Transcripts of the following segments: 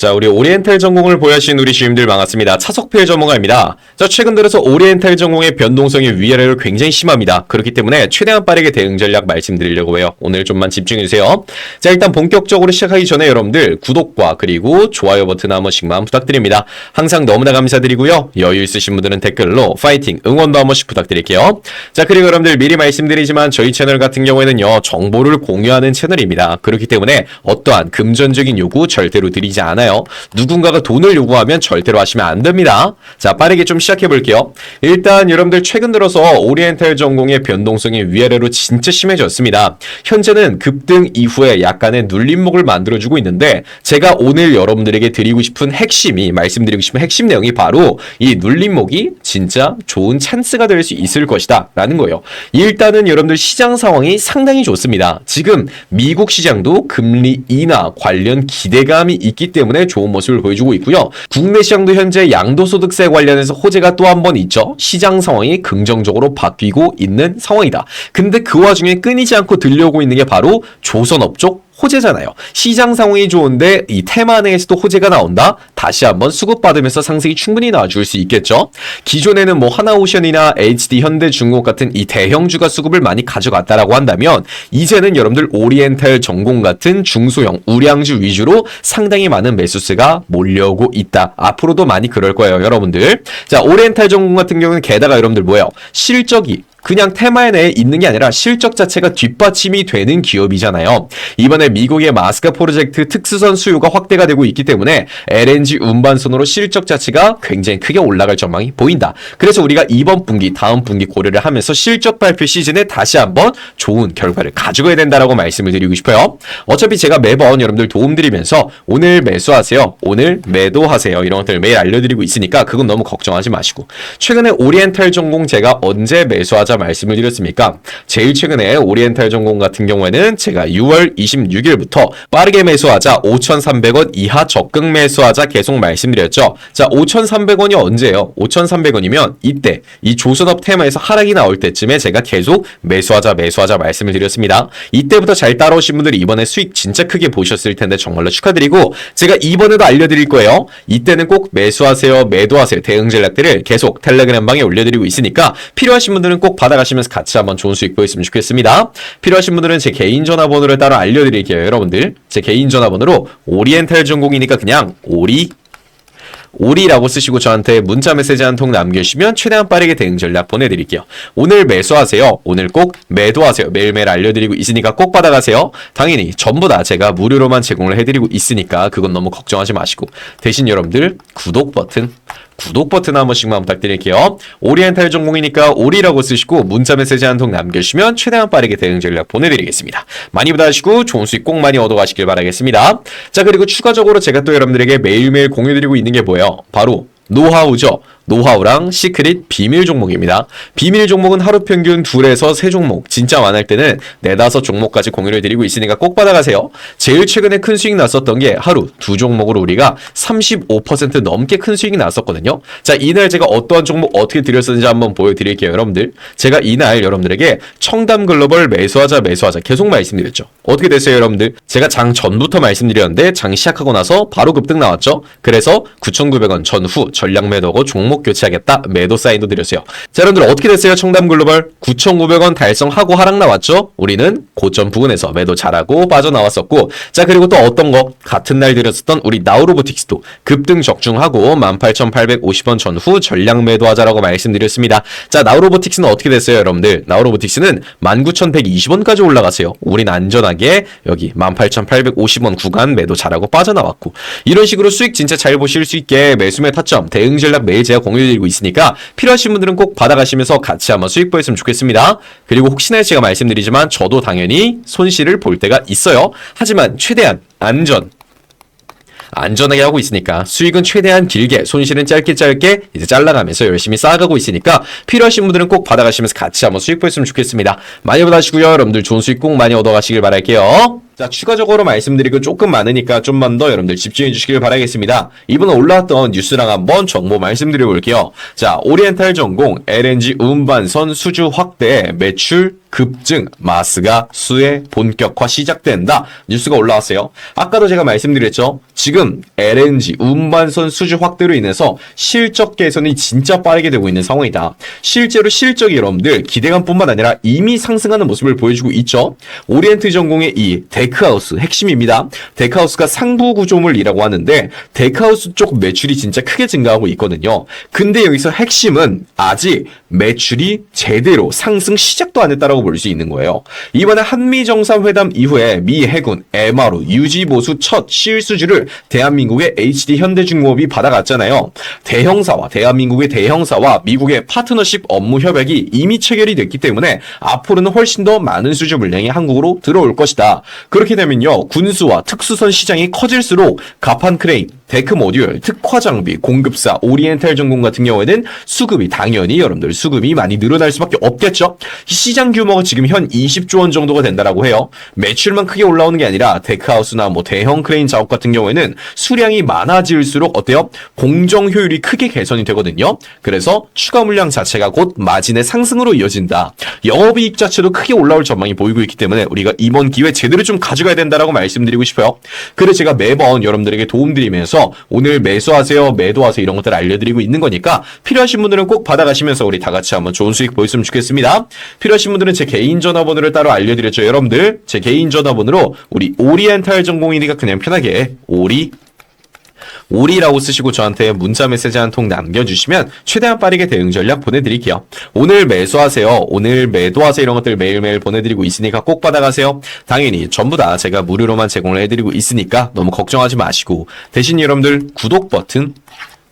자, 우리 오리엔탈 전공을 보유하신 우리 주임들 반갑습니다. 차석필 전문가입니다. 자, 최근 들어서 오리엔탈 전공의 변동성이 위아래로 굉장히 심합니다. 그렇기 때문에 최대한 빠르게 대응 전략 말씀드리려고 해요. 오늘 좀만 집중해주세요. 자, 일단 본격적으로 시작하기 전에 여러분들 구독과 그리고 좋아요 버튼 한 번씩만 부탁드립니다. 항상 너무나 감사드리고요. 여유 있으신 분들은 댓글로 파이팅, 응원도 한 번씩 부탁드릴게요. 자, 그리고 여러분들 미리 말씀드리지만 저희 채널 같은 경우에는요, 정보를 공유하는 채널입니다. 그렇기 때문에 어떠한 금전적인 요구 절대로 드리지 않아요. 누군가가 돈을 요구하면 절대로 하시면 안 됩니다. 자, 빠르게 좀 시작해 볼게요. 일단 여러분들 최근 들어서 오리엔탈 전공의 변동성이 위아래로 진짜 심해졌습니다. 현재는 급등 이후에 약간의 눌림목을 만들어주고 있는데 제가 오늘 여러분들에게 드리고 싶은 핵심이 말씀드리고 싶은 핵심 내용이 바로 이 눌림목이 진짜 좋은 찬스가 될 수 있을 것이다 라는 거예요. 일단은 여러분들 시장 상황이 상당히 좋습니다. 지금 미국 시장도 금리 인하 관련 기대감이 있기 때문에 좋은 모습을 보여주고 있고요. 국내 시장도 현재 양도소득세 관련해서 호재가 또 한 번 있죠. 시장 상황이 긍정적으로 바뀌고 있는 상황이다. 근데 그 와중에 끊이지 않고 들려오고 있는 게 바로 조선업 쪽 호재잖아요. 시장 상황이 좋은데 이 테마 내에서도 호재가 나온다? 다시 한번 수급받으면서 상승이 충분히 나와줄 수 있겠죠. 기존에는 뭐 하나오션이나 HD 현대중공업 같은 이 대형주가 수급을 많이 가져갔다라고 한다면 이제는 여러분들 오리엔탈 전공 같은 중소형 우량주 위주로 상당히 많은 매수세가 몰려오고 있다. 앞으로도 많이 그럴 거예요, 여러분들. 자, 오리엔탈 전공 같은 경우는 게다가 여러분들 뭐예요? 실적이 그냥 테마 내에 있는 게 아니라 실적 자체가 뒷받침이 되는 기업이잖아요. 이번에 미국의 마스카 프로젝트 특수선 수요가 확대가 되고 있기 때문에 LNG 운반선으로 실적 자체가 굉장히 크게 올라갈 전망이 보인다. 그래서 우리가 이번 분기, 다음 분기 고려를 하면서 실적 발표 시즌에 다시 한번 좋은 결과를 가져가야 된다라고 말씀을 드리고 싶어요. 어차피 제가 매번 여러분들 도움드리면서 오늘 매수하세요. 오늘 매도하세요. 이런 것들 매일 알려드리고 있으니까 그건 너무 걱정하지 마시고 최근에 오리엔탈 전공 제가 언제 매수하자 말씀을 드렸습니까? 제일 최근에 오리엔탈 전공 같은 경우에는 제가 6월 26일부터 빠르게 매수하자 5,300원 이하 적극 매수하자 계속 말씀드렸죠. 자, 5,300원이 언제예요? 5,300원이면 이때 이 조선업 테마에서 하락이 나올 때쯤에 제가 계속 매수하자 매수하자 말씀을 드렸습니다. 이때부터 잘 따라오신 분들이 이번에 수익 진짜 크게 보셨을 텐데 정말로 축하드리고 제가 이번에도 알려드릴 거예요. 이때는 꼭 매수하세요, 매도하세요 대응 전략들을 계속 텔레그램 방에 올려드리고 있으니까 필요하신 분들은 꼭 받아가시면서 같이 한번 좋은 수익 보였으면 좋겠습니다. 필요하신 분들은 제 개인 전화번호를 따로 알려드릴게요, 여러분들. 제 개인 전화번호로 오리엔탈 전공이니까 그냥 오리 오리라고 쓰시고 저한테 문자 메시지 한 통 남겨주시면 최대한 빠르게 대응 전략 보내드릴게요. 오늘 매수하세요. 오늘 꼭 매도하세요. 매일매일 알려드리고 있으니까 꼭 받아가세요. 당연히 전부 다 제가 무료로만 제공을 해드리고 있으니까 그건 너무 걱정하지 마시고 대신 여러분들 구독 버튼 구독 버튼 한 번씩만 부탁드릴게요. 오리엔탈 전공이니까 오리라고 쓰시고 문자 메시지 한 통 남겨주시면 최대한 빠르게 대응 전략 보내드리겠습니다. 많이 받아주시고 좋은 수익 꼭 많이 얻어가시길 바라겠습니다. 자 그리고 추가적으로 제가 또 여러분들에게 매일매일 공유드리고 있는 게 뭐예요? 바로 노하우죠. 노하우랑 시크릿 비밀 종목입니다. 비밀 종목은 하루 평균 둘에서 세 종목, 진짜 많을 때는 네다섯 종목까지 공유를 드리고 있으니까 꼭 받아가세요. 제일 최근에 큰 수익 났었던 게 하루 두 종목으로 우리가 35% 넘게 큰 수익이 났었거든요. 자, 이날 제가 어떠한 종목 어떻게 드렸었는지 한번 보여드릴게요, 여러분들. 제가 이날 여러분들에게 청담 글로벌 매수하자 매수하자 계속 말씀드렸죠. 어떻게 됐어요, 여러분들? 제가 장 전부터 말씀드렸는데 장 시작하고 나서 바로 급등 나왔죠. 그래서 9,900원 전후 전량 매도하고 종목 교체하겠다 매도 사인도 드렸어요. 자, 여러분들 어떻게 됐어요? 청담 글로벌 9,900원 달성하고 하락 나왔죠? 우리는 고점 부근에서 매도 잘하고 빠져나왔었고 자, 그리고 또 어떤 거 같은 날 드렸었던 우리 나우로보틱스도 급등 적중하고 18,850원 전후 전량 매도하자라고 말씀드렸습니다. 자, 나우로보틱스는 어떻게 됐어요, 여러분들? 나우로보틱스는 19,120원까지 올라갔어요. 우린 안전하게 여기 18,850원 구간 매도 잘하고 빠져나왔고 이런 식으로 수익 진짜 잘 보실 수 있게 매수매 타점 대응 전략 매일 제가 공유드리고 있으니까 필요하신 분들은 꼭 받아가시면서 같이 한번 수익 보였으면 좋겠습니다. 그리고 혹시나 제가 말씀드리지만 저도 당연히 손실을 볼 때가 있어요. 하지만 최대한 안전 안전하게 하고 있으니까 수익은 최대한 길게 손실은 짧게 짧게 이제 잘라가면서 열심히 쌓아가고 있으니까 필요하신 분들은 꼭 받아가시면서 같이 한번 수익 보였으면 좋겠습니다. 많이 받아시고요. 여러분들 좋은 수익 꼭 많이 얻어가시길 바랄게요. 자, 추가적으로 말씀드리고 조금 많으니까 좀만 더 여러분들 집중해 주시길 바라겠습니다. 이번에 올라왔던 뉴스랑 한번 정보 말씀드려 볼게요. 자, 오리엔탈 전공 LNG 운반선 수주 확대 매출 급증, 마스가 수의 본격화 시작된다. 뉴스가 올라왔어요. 아까도 제가 말씀드렸죠. 지금 LNG 운반선 수주 확대로 인해서 실적 개선이 진짜 빠르게 되고 있는 상황이다. 실제로 실적이 여러분들 기대감뿐만 아니라 이미 상승하는 모습을 보여주고 있죠. 오리엔트 전공의 이 데크하우스 핵심입니다. 데크하우스가 상부 구조물이라고 하는데 데크하우스 쪽 매출이 진짜 크게 증가하고 있거든요. 근데 여기서 핵심은 아직 매출이 제대로 상승 시작도 안 했다라 고 볼 수 있는 거예요. 이번에 한미 정상회담 이후에 미 해군 MRO 유지 보수 첫 실수주를 대한민국의 HD 현대중공업이 받아갔잖아요. 대형사와 대한민국의 대형사와 미국의 파트너십 업무 협약이 이미 체결이 됐기 때문에 앞으로는 훨씬 더 많은 수주 물량이 한국으로 들어올 것이다. 그렇게 되면요 군수와 특수선 시장이 커질수록 가판 크레인, 데크 모듈, 특화 장비, 공급사, 오리엔탈 전공 같은 경우에는 수급이 당연히 여러분들 수급이 많이 늘어날 수밖에 없겠죠. 이 시장 규모가 지금 현 20조 원 정도가 된다라고 해요. 매출만 크게 올라오는 게 아니라 데크하우스나 뭐 대형 크레인 작업 같은 경우에는 수량이 많아질수록 어때요? 공정 효율이 크게 개선이 되거든요. 그래서 추가 물량 자체가 곧 마진의 상승으로 이어진다. 영업이익 자체도 크게 올라올 전망이 보이고 있기 때문에 우리가 이번 기회 제대로 좀 가져가야 된다라고 말씀드리고 싶어요. 그래서 제가 매번 여러분들에게 도움드리면서 오늘 매수하세요, 매도하세요 이런 것들 을 알려드리고 있는 거니까 필요하신 분들은 꼭 받아가시면서 우리 다 같이 한번 좋은 수익 보였으면 좋겠습니다. 필요하신 분들은 제 개인 전화번호를 따로 알려드렸죠. 여러분들 제 개인 전화번호로 우리 오리엔탈 전공이니까 그냥 편하게 오리 오리라고 쓰시고 저한테 문자 메시지 한 통 남겨주시면 최대한 빠르게 대응 전략 보내드릴게요. 오늘 매수하세요. 오늘 매도하세요. 이런 것들 매일매일 보내드리고 있으니까 꼭 받아가세요. 당연히 전부 다 제가 무료로만 제공을 해드리고 있으니까 너무 걱정하지 마시고 대신 여러분들 구독 버튼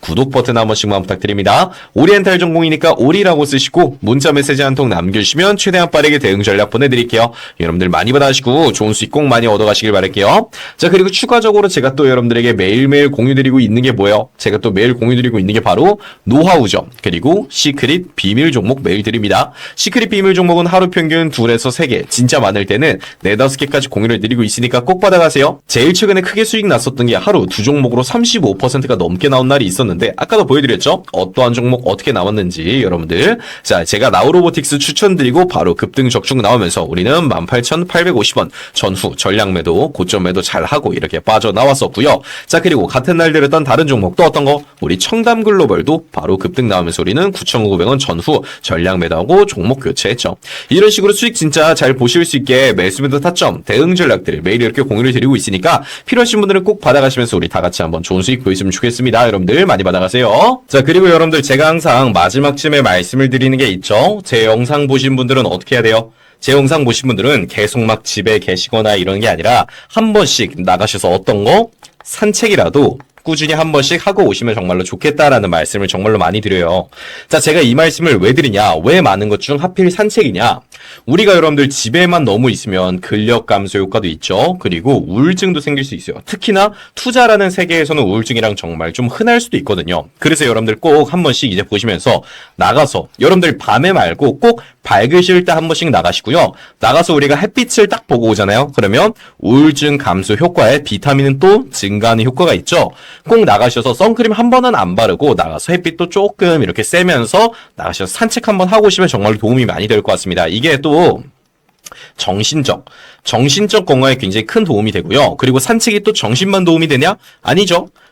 구독 버튼 한 번씩만 부탁드립니다. 오리엔탈 전공이니까 오리라고 쓰시고 문자 메시지 한 통 남겨주시면 최대한 빠르게 대응 전략 보내드릴게요. 여러분들 많이 받아가시고 좋은 수익 꼭 많이 얻어가시길 바랄게요. 자 그리고 추가적으로 제가 또 여러분들에게 매일매일 공유드리고 있는 게 뭐예요? 제가 또 매일 공유드리고 있는 게 바로 노하우죠. 그리고 시크릿 비밀 종목 매일 드립니다. 시크릿 비밀 종목은 하루 평균 둘에서 세 개, 진짜 많을 때는 네다섯 개까지 공유를 드리고 있으니까 꼭 받아가세요. 제일 최근에 크게 수익 났었던 게 하루 두 종목으로 35%가 넘게 나온 날이 있었는데 아까도 보여드렸죠? 어떠한 종목 어떻게 나왔는지 여러분들 자 제가 나우로보틱스 추천드리고 바로 급등 적중 나오면서 우리는 18,850원 전후 전량 매도 고점 매도 잘 하고 이렇게 빠져나왔었고요. 자 그리고 같은 날 들었던 다른 종목 또 어떤 거? 우리 청담 글로벌도 바로 급등 나오면서 우리는 9,900원 전후 전량 매도하고 종목 교체했죠. 이런 식으로 수익 진짜 잘 보실 수 있게 매수 매도 타점 대응 전략들을 매일 이렇게 공유를 드리고 있으니까 필요하신 분들은 꼭 받아가시면서 우리 다 같이 한번 좋은 수익 보였으면 좋겠습니다. 여러분들 많이 받아가세요. 자 그리고 여러분들 제가 항상 마지막쯤에 말씀을 드리는 게 있죠. 제 영상 보신 분들은 어떻게 해야 돼요? 제 영상 보신 분들은 계속 막 집에 계시거나 이런 게 아니라 한 번씩 나가셔서 어떤 거 산책이라도 꾸준히 한 번씩 하고 오시면 정말로 좋겠다라는 말씀을 정말로 많이 드려요. 자, 제가 이 말씀을 왜 드리냐? 왜 많은 것 중 하필 산책이냐? 우리가 여러분들 집에만 너무 있으면 근력 감소 효과도 있죠. 그리고 우울증도 생길 수 있어요. 특히나 투자라는 세계에서는 우울증이랑 정말 좀 흔할 수도 있거든요. 그래서 여러분들 꼭 한 번씩 이제 보시면서 나가서 여러분들 밤에 말고 꼭 밝으실 때 한 번씩 나가시고요. 나가서 우리가 햇빛을 딱 보고 오잖아요. 그러면 우울증 감소 효과에 비타민은 또 증가하는 효과가 있죠. 꼭 나가셔서 선크림 한 번은 안 바르고 나가서 햇빛도 조금 이렇게 쐬면서 나가셔서 산책 한 번 하고 오시면 정말 도움이 많이 될 것 같습니다. 이게 또 정신적, 정신적 건강에 굉장히 큰 도움이 되고요. 그리고 산책이 또 정신만 도움이 되냐? 아니죠.